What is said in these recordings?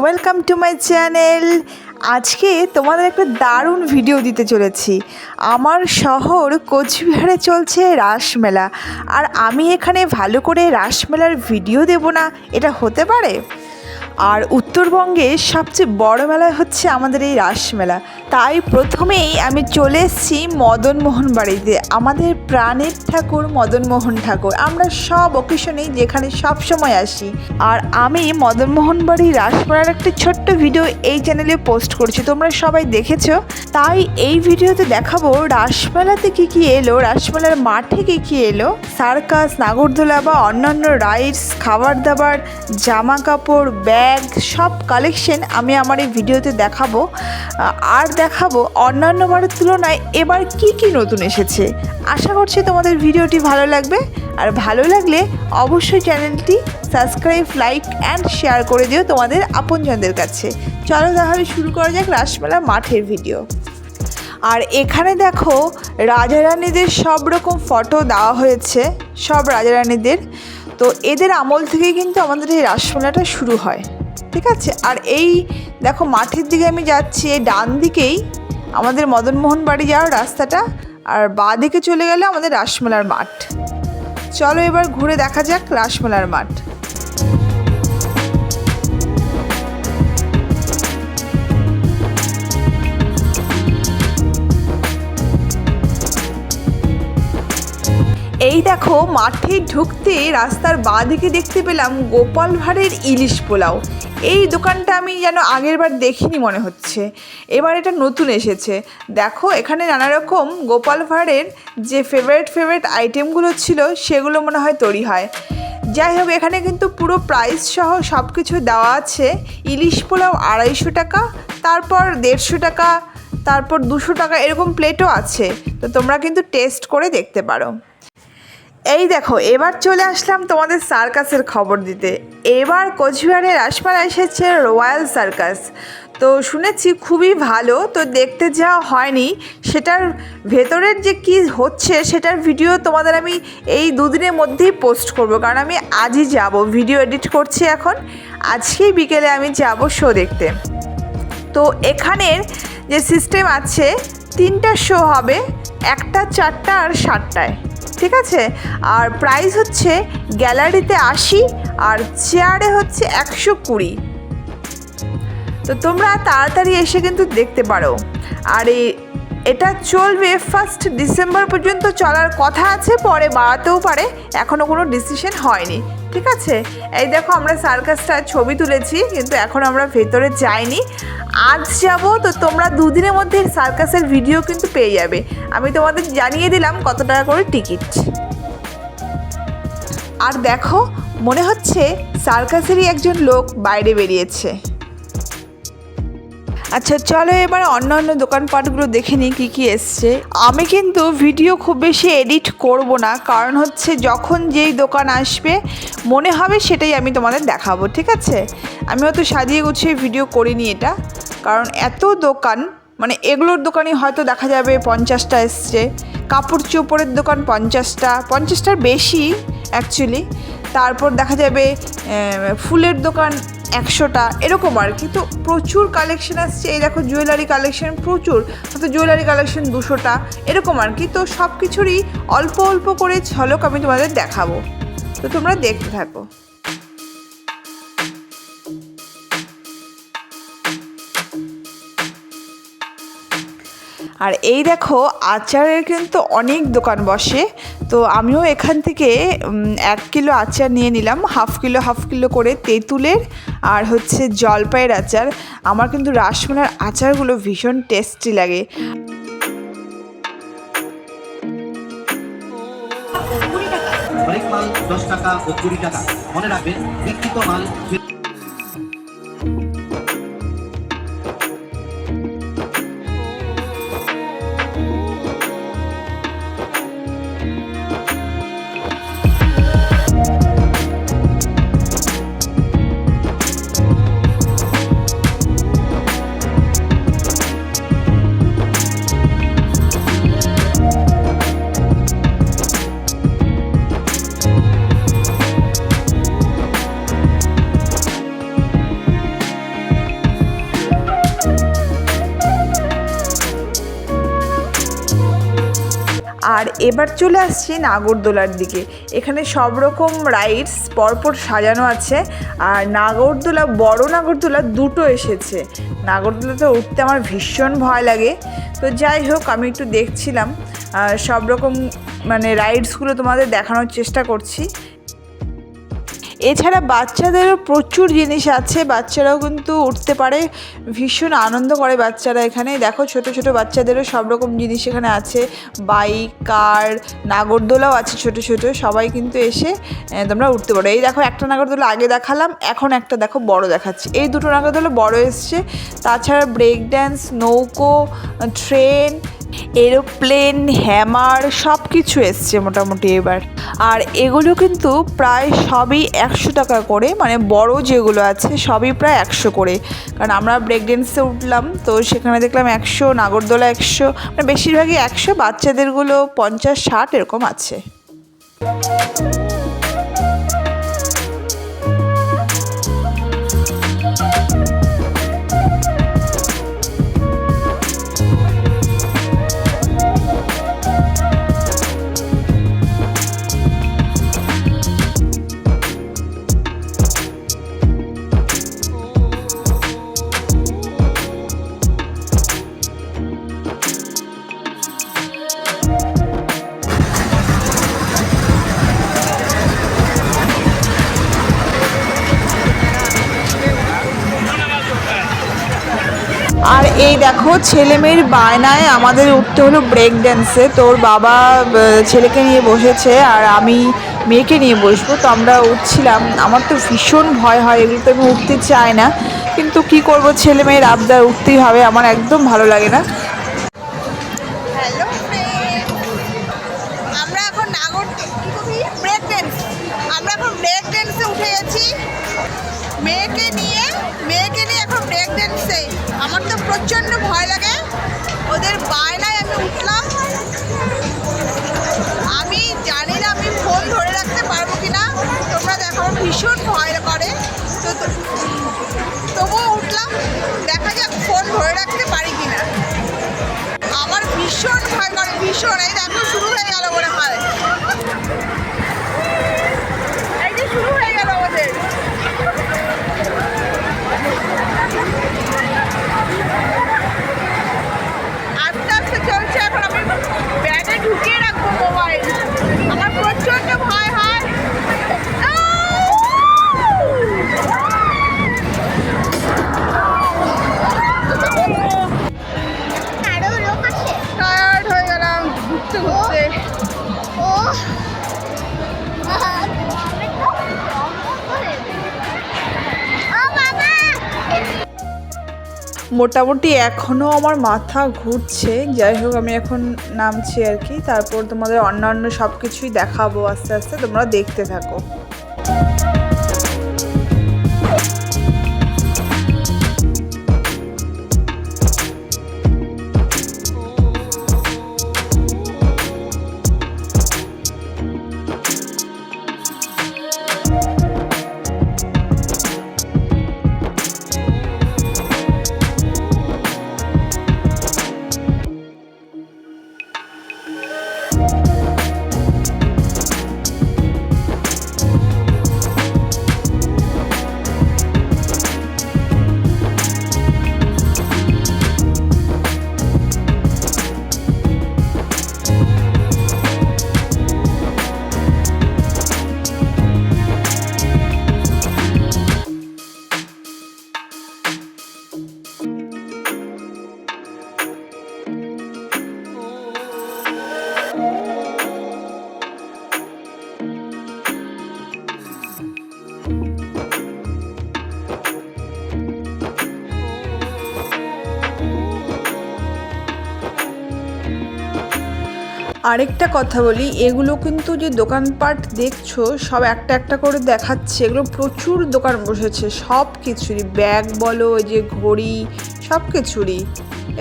Welcome to my channel আজকে তোমাদের একটা দারুণ ভিডিও দিতে চলেছি। আমার শহর কোচবিহারে চলছে রাসমেলা আর আমি এখানে ভালো করে রাসমেলার ভিডিও দেব না, এটা হতে পারে? আর উত্তরবঙ্গে সবচেয়ে বড় মেলা হচ্ছে আমাদের এই রাসমেলা তাই প্রথমেই আমি চলে এসেছি মদনমোহন বাড়িতে, আমাদের প্রাণের ঠাকুর মদনমোহন ঠাকুর। আমরা সব অকেশনেই যেখানে সব সময় আসি। আর আমি মদনমোহন বাড়ির রাসমেলার একটা ছোট্ট ভিডিও এই চ্যানেলে পোস্ট করছি, তোমরা সবাই দেখেছ। তাই এই ভিডিওতে দেখাবো রাসমেলাতে কী কী এলো রাসমেলার মাঠে কী কী এলো, সার্কাস, নাগরদোলা বা অন্যান্য রাইডস খাবার দাবার, জামা কাপড়, ব্যাগ সব কালেকশন আমি আমার এই ভিডিওতে দেখাবো। আর দেখাবো অন্যান্য বারের তুলনায় এবার কি কি নতুন এসেছে। আশা করছি তোমাদের ভিডিওটি ভালো লাগবে। আর ভালো লাগলে অবশ্যই চ্যানেলটি সাবস্ক্রাইব লাইক অ্যান্ড শেয়ার করে দিও তোমাদের আপনজনদের কাছে। চলো তাহলে শুরু করা যাক রাসমেলা মাঠের ভিডিও আর এখানে দেখো রাজা রানীদের সব রকম ফটো দেওয়া হয়েছে, সব রাজা রানীদের তো এদের আমল থেকেই কিন্তু আমাদের এই রাসমেলাটা শুরু হয়। ঠিক আছে? আর এই, দেখো মাঠের দিকে আমি যাচ্ছি, এই ডান দিকেই আমাদের মদনমোহন বাড়ি যাওয়ার রাস্তাটা, আর বাঁ দিকে চলে গেলে আমাদের রাসমেলার মাঠ। চলো এবার ঘুরে দেখা যাক রাসমেলার মাঠ। এই দেখো, মাঠে ঢুকতে রাস্তার বাঁ দিকে দেখতে পেলাম গোপাল ভাঁড়ের ইলিশ পোলাও। এই দোকানটা আমি যেন আগের বার দেখিনি মনে হচ্ছে। এবার এটা নতুন এসেছে। দেখো, এখানে নানা রকম গোপাল ভাঁড়ের যে ফেভারিট ফেভারিট আইটেমগুলো ছিল, সেগুলো মনে হয় তৈরি হয়। যাই হোক, এখানে কিন্তু পুরো প্রাইস সহ সব কিছু দেওয়া আছে। ইলিশ পোলাও আড়াইশো টাকা, তারপর দেড়শো টাকা, তারপর দুশো টাকা, এরকম প্লেটও আছে। তো তোমরা কিন্তু টেস্ট করে দেখতে পারো। এই দেখো, এবার চলে আসলাম তোমাদের সার্কাসের খবর দিতে। এবার কোচবিহারের রাসমেলা এসেছে রয়্যাল সার্কাস। তো শুনেছি খুবই ভালো, তো দেখতে যাওয়া হয়নি, সেটার ভেতরের যে কি হচ্ছে সেটার ভিডিও তোমাদের আমি এই দুদিনের মধ্যেই পোস্ট করব, কারণ আমি আজই যাব ভিডিও এডিট করছি এখন। আজকেই বিকেলে আমি যাব শো দেখতে। তো এখানের যে সিস্টেম আছে, তিনটা শো হবে, একটা চারটা আর সাতটায়। ঠিক আছে? আর প্রাইস হচ্ছে গ্যালারিতে আশি, আর চেয়ারে হচ্ছে একশো কুড়ি। তো তোমরা তাড়াতাড়ি এসে কিন্তু দেখতে পারো। আর এই, এটা চলবে ফার্স্ট ডিসেম্বর পর্যন্ত চলার কথা আছে, পরে বাড়াতেও পারে। এখনও কোনো ডিসিশন হয়নি। ঠিক আছে? এই দেখো আমরা সার্কাসটা ছবি তুলেছি, কিন্তু এখন আমরা ভেতরে যাইনি। আজ যাব, তো তোমরা দুদিনের মধ্যে সার্কাসের ভিডিও কিন্তু পেয়ে যাবে। আমি তোমাদের জানিয়ে দিলাম কত টাকা করে টিকিট। আর দেখো, মনে হচ্ছে সার্কাসেরই একজন লোক বাইরে বেরিয়েছে। আচ্ছা চলো এবার অন্য অন্য দোকানপাটগুলো দেখে নিই কী কী এসছে। আমি কিন্তু ভিডিও খুব বেশি এডিট করব না, কারণ হচ্ছে যখন যেই দোকান আসবে, মনে হবে সেটাই আমি তোমাদের দেখাবো, ঠিক আছে? আমি হয়তো সাজিয়ে গুছিয়ে ভিডিও করিনি এটা। কারণ এত দোকান মানে এগুলোর দোকানই হয়তো দেখা যাবে পঞ্চাশটা এসছে। কাপড় চোপড়ের দোকান পঞ্চাশটা, পঞ্চাশটার বেশি অ্যাকচুয়ালি তারপর দেখা যাবে ফুলের দোকান একশোটা, এরকম আর কি। তো প্রচুর কালেকশন আসছে। এই দেখো জুয়েলারি কালেকশন প্রচুর। হয়তো জুয়েলারি কালেকশন দুশোটা, এরকম আর কি। তো সব কিছুরই অল্প অল্প করে ঝলক আমি তোমাদের দেখাবো। তো তোমরা দেখতে থাকো। আর এই দেখো আচারের কিন্তু অনেক দোকান বসে। তো আমিও এখান থেকে এক কিলো আচার নিয়ে নিলাম, হাফ কিলো হাফ কিলো করে তেঁতুলের আর হচ্ছে জলপাইয়ের আচার। আমার কিন্তু রাসমলার আচারগুলো ভীষণ টেস্টি লাগে। দশ টাকা ও কুড়ি টাকা। মনে রাখবেন, বিক্রিত মাল এবার চলে আসছি নাগরদোলার দিকে। এখানে সব রকম রাইডস পরপর সাজানো আছে। আর নাগরদোলা, বড় নাগরদোলা দুটো এসেছে। নাগরদোলাতে উঠতে আমার ভীষণ ভয় লাগে। তো যাই হোক, আমি একটু দেখছিলাম। সব রকম মানে রাইডসগুলো তোমাদের দেখানোর চেষ্টা করছি। এছাড়া বাচ্চাদেরও প্রচুর জিনিস আছে, বাচ্চারাও কিন্তু উঠতে পারে। ভীষণ আনন্দ করে বাচ্চারা এখানে। দেখো ছোট ছোট বাচ্চাদেরও সব রকম জিনিস এখানে আছে। বাইক, কার, নাগরদোলাও আছে ছোট ছোট। সবাই কিন্তু এসে তোমরা উঠতে পারো। এই দেখো একটা নাগরদোলা আগে দেখালাম, এখন একটা দেখো বড় দেখাচ্ছি। এই দুটো নাগরদোলা বড় এসছে। তাছাড়া ব্রেক ড্যান্স নৌকো ট্রেন এরোপ্লেন, হ্যামার সব কিছু এসছে মোটামুটি এবার। আর এগুলো কিন্তু প্রায় সবই একশো টাকা করে মানে বড় যেগুলো আছে সবই প্রায় একশো করে। কারণ আমরা ব্রেকডেন্সে উঠলাম, তো সেখানে দেখলাম একশো, নাগরদোলা একশো মানে বেশিরভাগই একশো, বাচ্চাদেরগুলো পঞ্চাশ, ষাট এরকম আছে। এই দেখো ছেলে মেয়ের বায়নায় আমাদের উঠতে হলো ব্রেক ড্যান্সে তোর বাবা ছেলেকে নিয়ে বসেছে আর আমি মেয়েকে নিয়ে বসবো, তো আমরা উঠছিলাম। আমার তো ভীষণ ভয় হয়, এগুলো তো আমি উঠতে চাই না। কিন্তু কি করব ছেলে মেয়ের আবদার উঠতেই হবে, আমার একদম ভালো লাগে না। মোটামুটি এখনও আমার মাথা ঘুরছে। যাই হোক, আমি এখন নামছি আর কি। তারপর তোমাদের অন্যান্য সব কিছুই দেখাবো আস্তে আস্তে। তোমরা দেখতে থাকো। আরেকটা কথা বলি, এগুলো কিন্তু যে দোকানপাট দেখছ, সব একটা একটা করে দেখাচ্ছে, এগুলো প্রচুর দোকান বসেছে, সব কিছুরই। ব্যাগ বলো, ওই যে ঘড়ি, সব কিছুরই।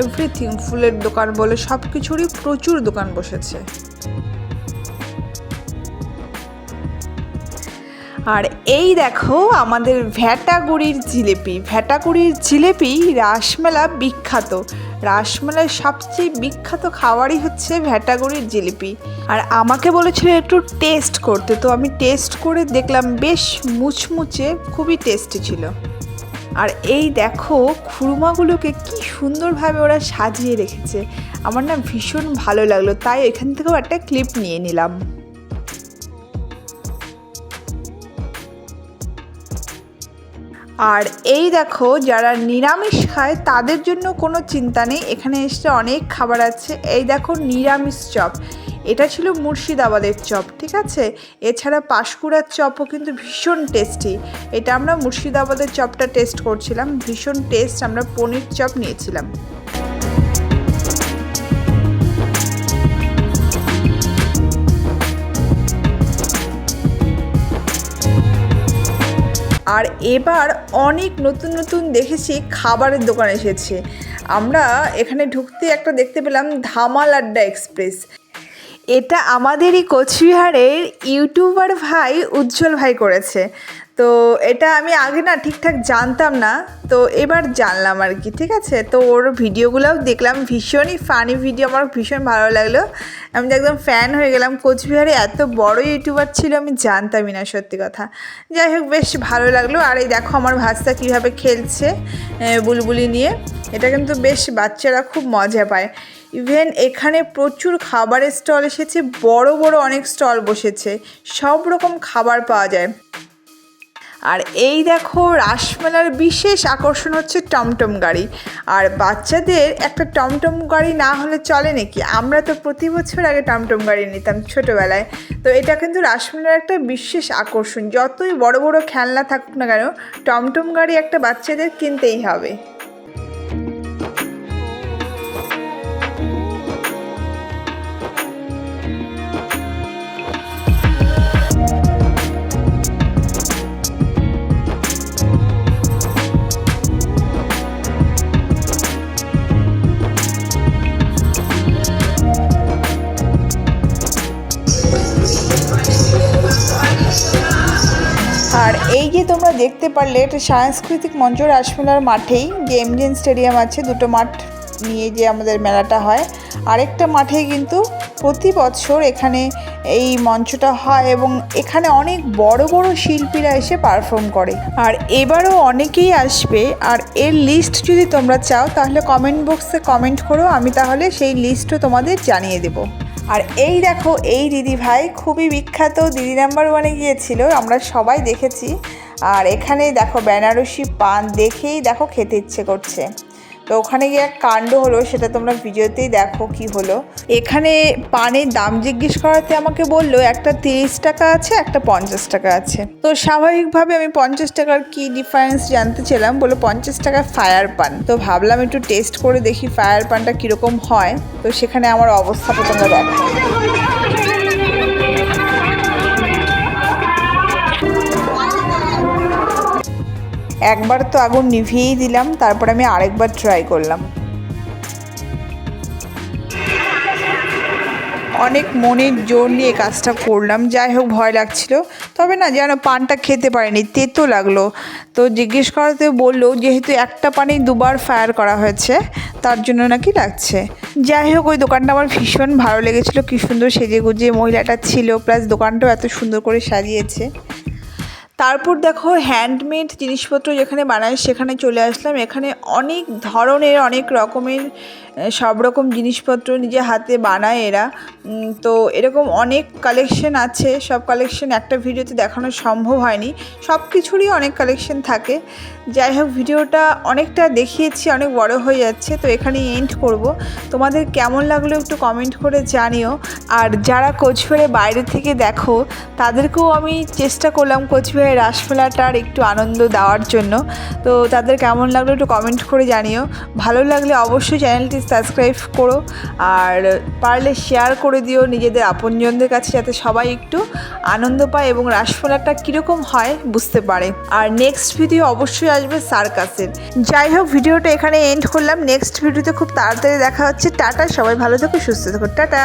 এভরিথিং ফুলের দোকান বলে, সব কিছুরই প্রচুর দোকান বসেছে। আর এই দেখো আমাদের ভ্যাটাগুড়ির জিলেপি। ভ্যাটাগুড়ির জিলেপি রাসমেলা বিখ্যাত। রাসমালাইয়ের সবচেয়ে বিখ্যাত খাবারই হচ্ছে ভ্যাটাগুড়ির জিলিপি। আর আমাকে বলেছিল একটু টেস্ট করতে, তো আমি টেস্ট করে দেখলাম বেশ মুচমুচে, খুবই টেস্টি ছিল। আর এই দেখো খুরমাগুলোকে কি সুন্দরভাবে ওরা সাজিয়ে রেখেছে। আমার না ভীষণ ভালো লাগল, তাই এখান থেকেও একটা ক্লিপ নিয়ে নিলাম। আর এই দেখো, যারা নিরামিষ খায়, তাদের জন্য কোনো চিন্তা নেই। এখানে এসে অনেক খাবার আছে। এই দেখো, নিরামিষ চপ। এটা ছিল মুর্শিদাবাদের চপ, ঠিক আছে? এছাড়া পাশকুড়ার চপও কিন্তু ভীষণ টেস্টি এটা আমরা মুর্শিদাবাদের চপটা টেস্ট করছিলাম। ভীষণ টেস্ট আমরা পনির চপ নিয়েছিলাম। আর এবার অনেক নতুন নতুন দেখেছি, খাবারের দোকান এসেছে। আমরা এখানে ঢুকতে একটা দেখতে পেলাম ধামাল আড্ডা এক্সপ্রেস। এটা আমাদেরই কোচবিহারের ইউটিউবার ভাই উজ্জ্বল ভাই করেছে। তো এটা আমি আগে না ঠিকঠাক জানতাম না। তো এবার জানলাম আর কি, ঠিক আছে? তো ওর ভিডিওগুলোও দেখলাম, ভীষণই ফানি ভিডিও আমার ভীষণ ভালো লাগল। আমি তো একদম ফ্যান হয়ে গেলাম। কোচবিহারে এত বড় ইউটিউবার ছিল, আমি জানতামই না, সত্যি কথা। যাই হোক, বেশ ভালো লাগল। আর এই দেখো আমার ভাস্তা কীভাবে খেলছে বুলবুলি নিয়ে। এটা কিন্তু বেশ বাচ্চারা খুব মজা পায়। ইভেন এখানে প্রচুর খাবারের স্টল এসেছে, বড় বড় অনেক স্টল বসেছে। সব রকম খাবার পাওয়া যায়। আর এই দেখো রাসমেলার বিশেষ আকর্ষণ হচ্ছে টমটম গাড়ি। আর বাচ্চাদের একটা টমটম গাড়ি না হলে চলে নাকি? আমরা তো প্রতি বছর আগে টমটম গাড়ি নিতাম ছোটোবেলায়। তো এটা কিন্তু রাসমেলার একটা বিশেষ আকর্ষণ। যতই বড় বড় খেলনা থাকুক না কেন, টমটম গাড়ি একটা বাচ্চাদের কিনতেই হবে। আর এই যে তোমরা দেখতে পারলে, এটা সাংস্কৃতিক মঞ্চ রাসমেলার মাঠেই। যে স্টেডিয়াম আছে, দুটো মাঠ নিয়ে যে আমাদের মেলাটা হয়। আরেকটা মাঠে কিন্তু প্রতি বছর এখানে এই মঞ্চটা হয় এবং এখানে অনেক বড় বড় শিল্পীরা এসে পারফর্ম করে। আর এবারও অনেকেই আসবে। আর এর লিস্ট যদি তোমরা চাও, তাহলে কমেন্ট বক্সে কমেন্ট করো, আমি তাহলে সেই লিস্টও তোমাদের জানিয়ে দেবো। আর এই দেখো, এই দিদি ভাই খুবই বিখ্যাত দিদি নাম্বার ওয়ানে গিয়েছিল, আমরা সবাই দেখেছি। আর এখানে দেখো, বেনারসি পান দেখেই দেখো খেতে ইচ্ছে করছে। তো ওখানে গিয়ে এক কাণ্ড হলো, সেটা তোমরা ভিডিওতেই দেখো কি হলো। এখানে পানের দাম জিজ্ঞেস করাতে আমাকে বলল, একটা তিরিশ টাকা আছে, একটা পঞ্চাশ টাকা আছে। তো স্বাভাবিকভাবে আমি পঞ্চাশ টাকার কি ডিফারেন্স জানতে চাইলাম, বলল পঞ্চাশ টাকা ফায়ার পান তো ভাবলাম একটু টেস্ট করে দেখি ফায়ার পানটা কীরকম হয়। তো সেখানে আমার অবস্থাটা তোমরা দেখো। একবার তো আগুন নিভিয়েই দিলাম, তারপর আমি আরেকবার ট্রাই করলাম। অনেক মনের জোর নিয়ে কাজটা করলাম, যাই হোক ভয় লাগছিল। তবে না, যেন পানটা খেতে পারিনি, তেতো লাগল। তো জিজ্ঞেস করাতে বলল, যেহেতু একটা পানি দুবার ফায়ার করা হয়েছে, তার জন্য নাকি লাগছে। যাই হোক, ওই দোকানটা আমার ভীষণ ভালো লেগেছিলো, কী সুন্দর সেজে গুজে মহিলাটা ছিল প্লাস দোকানটাও এত সুন্দর করে সাজিয়েছে। তারপর দেখো হ্যান্ডমেড জিনিসপত্র যেখানে বানায় সেখানে চলে আসলাম। এখানে অনেক ধরনের অনেক রকমের সব রকম জিনিসপত্র নিজে হাতে বানায় এরা। তো এরকম অনেক কালেকশন আছে। সব কালেকশন একটা ভিডিওতে দেখানো সম্ভব হয়নি। সব কিছুরই অনেক কালেকশন থাকে। যাই হোক, ভিডিওটা অনেকটা দেখিয়েছি, অনেক বড় হয়ে যাচ্ছে। তো এখানে এন্ড করব। তোমাদের কেমন লাগল একটু কমেন্ট করে জানিও। আর যারা কোচবিহারে বাইরে থেকে দেখো, তাদেরকেও আমি চেষ্টা করলাম কোচবিহারের রাসমেলাটার একটু আনন্দ দেওয়ার জন্য। তো তাদের কেমন লাগল একটু কমেন্ট করে জানিও। ভালো লাগলে অবশ্যই চ্যানেলটি সাবস্ক্রাইব করো আর পারলে শেয়ার করে দিও নিজেদের আপনজনদের কাছে যাতে সবাই একটু আনন্দ পায় এবং রাসফলাটা কীরকম হয় বুঝতে পারে। আর নেক্সট ভিডিও অবশ্যই আসবে সার্কাসের। যাই হোক, ভিডিওটা এখানে এন্ড করলাম। নেক্সট ভিডিওতে খুব তাড়াতাড়ি দেখা হচ্ছে। টাটা, সবাই ভালো থেকো, সুস্থ থাকো। টাটা!